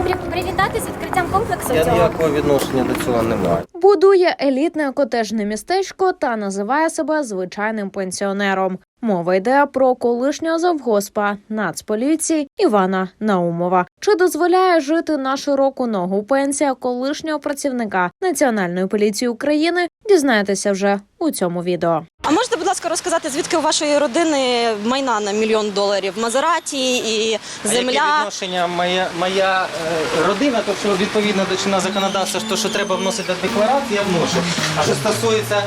можна при- привітати з відкриттям комплексу Я цього. ніякого відношення до цього не маю. Будує елітне котежне містечко та називає себе звичайним пенсіонером. Мова йде про колишнього завгоспа Нацполіції Івана Наумова. Чи дозволяє жити на широку ногу пенсія колишнього працівника Національної поліції України? Дізнаєтеся вже у цьому відео. А можете, будь ласка, розказати, звідки у вашої родини майна на мільйон доларів? Мазераті і А яке відношення моя, моя е, родина, то що відповідно до чинного законодавства, то, що треба вносити декларацію, я вношу. А що стосується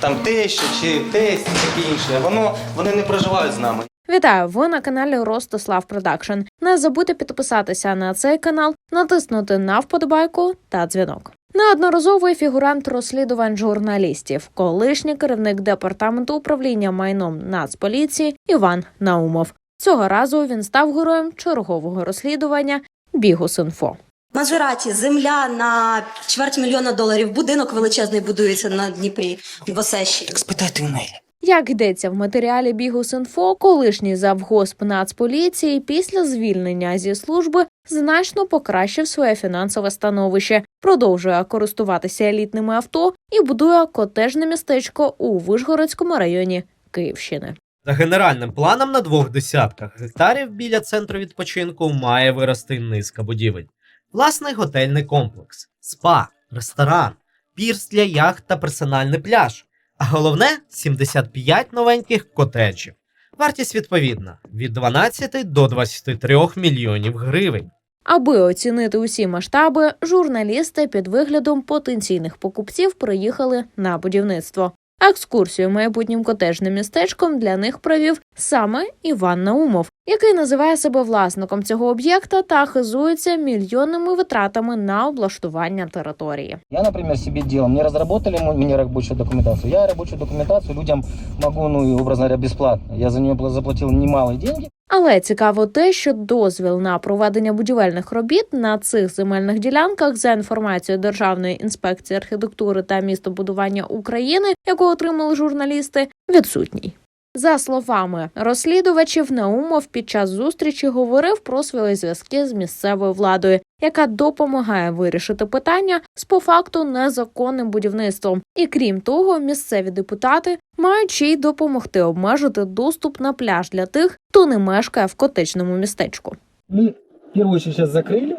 там тещі чи тесть, таке інше, воно вони не проживають з нами. Вітаю! Ви на каналі Ростислав Продакшн. Не забудьте підписатися на цей канал, натиснути на вподобайку та дзвінок. Неодноразовий фігурант розслідувань журналістів, колишній керівник департаменту управління майном Нацполіції Іван Наумов. Цього разу він став героєм чергового розслідування Бігус.Інфо. Мазераті, земля на чверть мільйона доларів. Будинок величезний будується на Дніпрі в Осещі. Так спитайте в неї. Як йдеться в матеріалі Бігус.Інфо, колишній завгосп Нацполіції після звільнення зі служби значно покращив своє фінансове становище, продовжує користуватися елітними авто і будує котежне містечко у Вишгородському районі Київщини. За генеральним планом на двох десятках гектарів біля центру відпочинку має вирости низка будівель. Власний готельний комплекс, спа, ресторан, пірс для яхт та персональний пляж. А головне 75 новеньких котеджів. Вартість відповідна від 12 до 23 мільйонів гривень. Аби оцінити усі масштаби, журналісти під виглядом потенційних покупців приїхали на будівництво. Екскурсію майбутнім котежним містечком для них провів саме Іван Наумов, який називає себе власником цього об'єкта та хизується мільйонними витратами на облаштування території. Я, например, собі ділом не розробили мені робочу документацію. Я робочу документацію людям можу, ну, образно говоря, безплатно. Я за нього заплатив немалі гроші. Але цікаво те, що дозвіл на проведення будівельних робіт на цих земельних ділянках за інформацією Державної інспекції архітектури та містобудування України, яку отримали журналісти, відсутній. За словами розслідувачів, Наумов під час зустрічі говорив про свої зв'язки з місцевою владою, яка допомагає вирішити питання з по факту незаконним будівництвом. І крім того, місцеві депутати мають ще й допомогти обмежити доступ на пляж для тих, хто не мешкає в котечному містечку. Мы первую сейчас закрыли.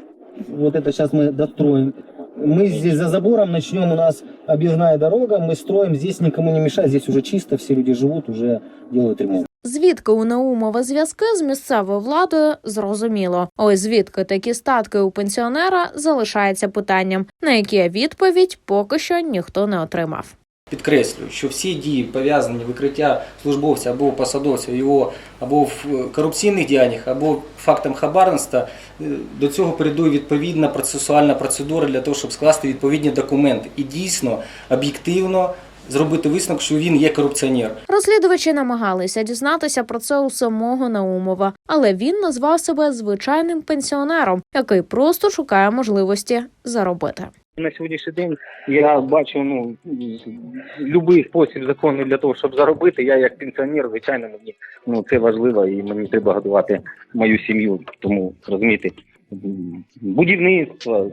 Вот это сейчас мы достроим. Мы здесь за забором начнем, у нас объездная дорога, мы строим, здесь никому не мешает, здесь уже чисто, все люди живут, уже делают ремонт. Звідки у Наумова зв'язки з місцевою владою зрозуміло. Ось звідки такі статки у пенсіонера залишається питанням, на яке відповідь поки що ніхто не отримав. Підкреслюю, що всі дії пов'язані викриття службовця або посадовця його або в корупційних діяннях, або фактам хабарництва, е, до цього передує відповідна процесуальна процедура для того, щоб скласти відповідні документи і дійсно об'єктивно зробити висновок, що він є корупціонер. Розслідувачі намагалися дізнатися про це у самого Наумова, але він назвав себе звичайним пенсіонером, який просто шукає можливості заробити. На сьогоднішній день я бачу ну будь-який спосіб законний для того, щоб заробити. Я як пенсіонер, звичайно, мені ну це важливо і мені треба годувати мою сім'ю. Тому розумієте, будівництво,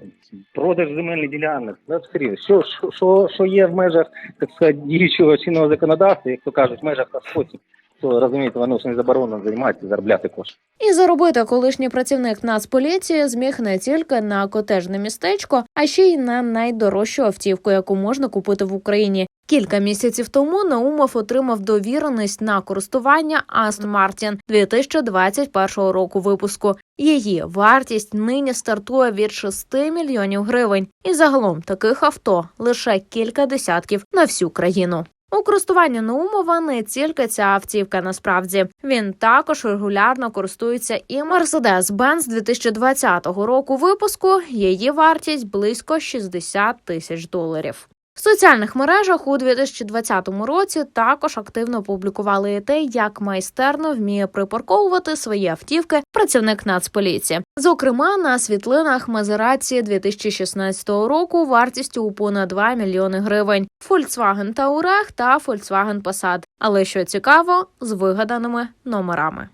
продаж земельних ділянок, ну. Що, що, що, що є в межах так сказати, діючого чинного законодавства, як то кажуть, в межах спосіб, розумієте, воно ж не заборонено займатися, заробляти кошти. І заробити колишній працівник Нацполіції зміг не тільки на котежне містечко, а ще й на найдорожчу автівку, яку можна купити в Україні. Кілька місяців тому Наумов отримав довіреність на користування Aston Martin 2021 року випуску. Її вартість нині стартує від 6 мільйонів гривень, і загалом таких авто лише кілька десятків на всю країну. У користуванні Наумова не тільки ця автівка. Насправді він також регулярно користується і Mercedes-Benz 2020 року випуску. Її вартість близько 60 тисяч доларів. В соціальних мережах у 2020 році також активно публікували і те, як майстерно вміє припарковувати свої автівки працівник Нацполіції. Зокрема, на світлинах Мазераці 2016 року вартістю у понад 2 мільйони гривень, Volkswagen Touareg та Volkswagen Passat. Але що цікаво, з вигаданими номерами.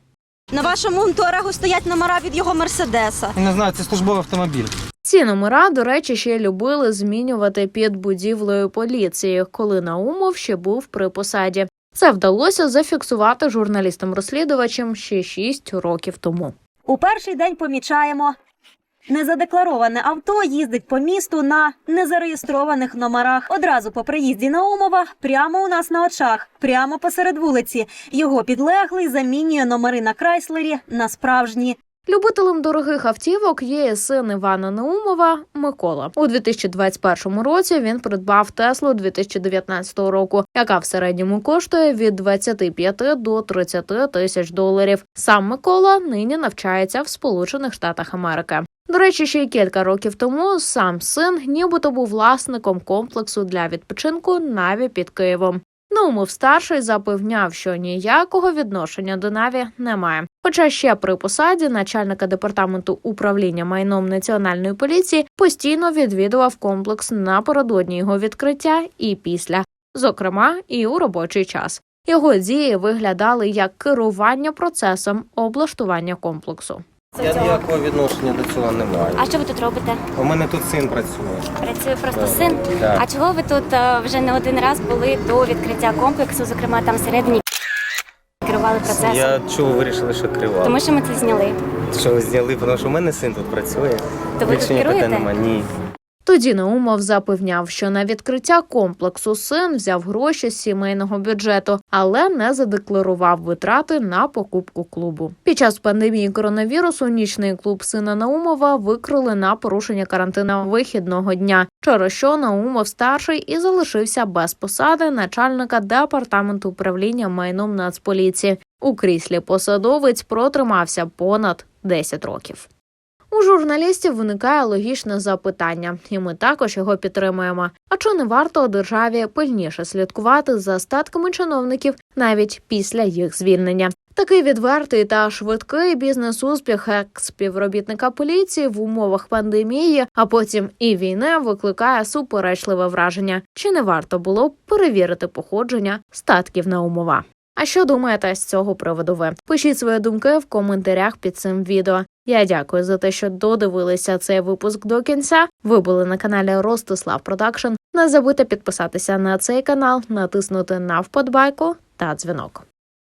На вашому туарегу стоять номера від його мерседеса. Не знаю, це службовий автомобіль. Ці номера, до речі, ще любили змінювати під будівлею поліції, коли Наумов ще був при посаді. Це вдалося зафіксувати журналістам-розслідувачам ще 6 років тому. У перший день помічаємо. Незадеклароване авто їздить по місту на незареєстрованих номерах. Одразу по приїзді Наумова, прямо у нас на очах, прямо посеред вулиці. Його підлеглий замінює номери на Крайслері на справжні. Любителем дорогих автівок є син Івана Наумова Микола. У 2021 році він придбав Теслу 2019 року, яка в середньому коштує від 25 до 30 тисяч доларів. Сам Микола нині навчається в Сполучених Штатах Америки. До речі, ще кілька років тому сам син нібито був власником комплексу для відпочинку Наві під Києвом. Наумов старший запевняв, що ніякого відношення до Наві немає. Хоча ще при посаді начальника департаменту управління майном національної поліції постійно відвідував комплекс напередодні його відкриття і після, зокрема і у робочий час. Його дії виглядали як керування процесом облаштування комплексу. Я ніякого відношення до цього не маю. А що ви тут робите? У мене тут син працює. Працює просто Так. син. Так. А чого ви тут е, вже не один раз були до відкриття комплексу, зокрема там всередині керували процесом? Я чого вирішили, що крива? Тому що ми це зняли. Що ви зняли, тому що у мене син тут працює. То ви Більше тут питань керуєте? нема. Ні. Тоді Наумов запевняв, що на відкриття комплексу син взяв гроші з сімейного бюджету, але не задекларував витрати на покупку клубу. Під час пандемії коронавірусу нічний клуб сина Наумова викрили на порушення карантину вихідного дня, через що Наумов старший і залишився без посади начальника департаменту управління майном Нацполіції. У кріслі посадовець протримався понад 10 років. У журналістів виникає логічне запитання, і ми також його підтримуємо. А чи не варто державі пильніше слідкувати за статками чиновників навіть після їх звільнення? Такий відвертий та швидкий бізнес-успіх екс-співробітника поліції в умовах пандемії, а потім і війни викликає суперечливе враження. Чи не варто було б перевірити походження статків Наумова? А що думаєте з цього приводу ви? Пишіть свої думки в коментарях під цим відео. Я дякую за те, що додивилися цей випуск до кінця. Ви були на каналі Ростислав Продакшн. Не забудьте підписатися на цей канал, натиснути на вподобайку та дзвінок.